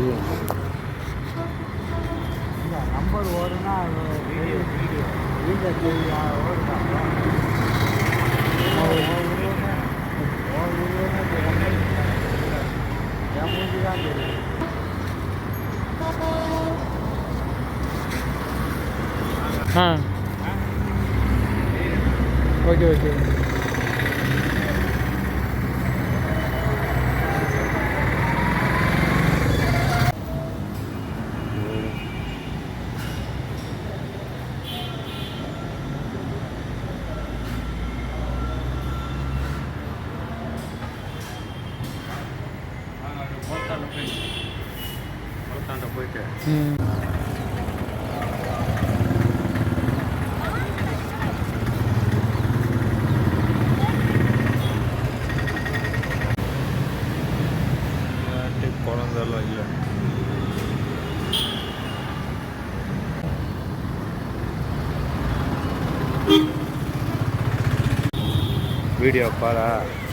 தெரியும் நம்பர் ஓடுனா video video video தெரியும் ஓடுதாங்க தெரியும் ஆ. Okay okay. குழந்தெல்லாம் இல்லை. வீடியோ பாரா?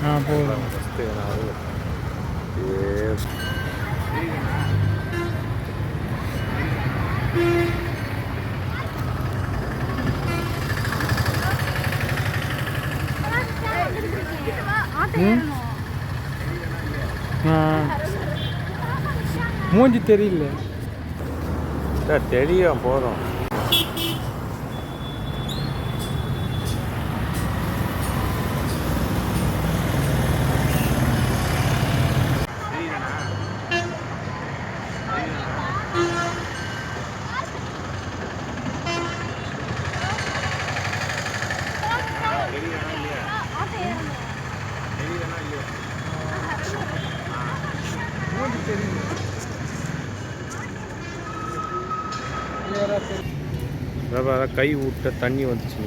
ஆ போதும். ஃபஸ்ட்டு நான் மூஞ்சி தெரியல தெரியும் போதும் மூஞ்சி தெரியல கிளியராக கை விட்ட தண்ணி வந்துச்சு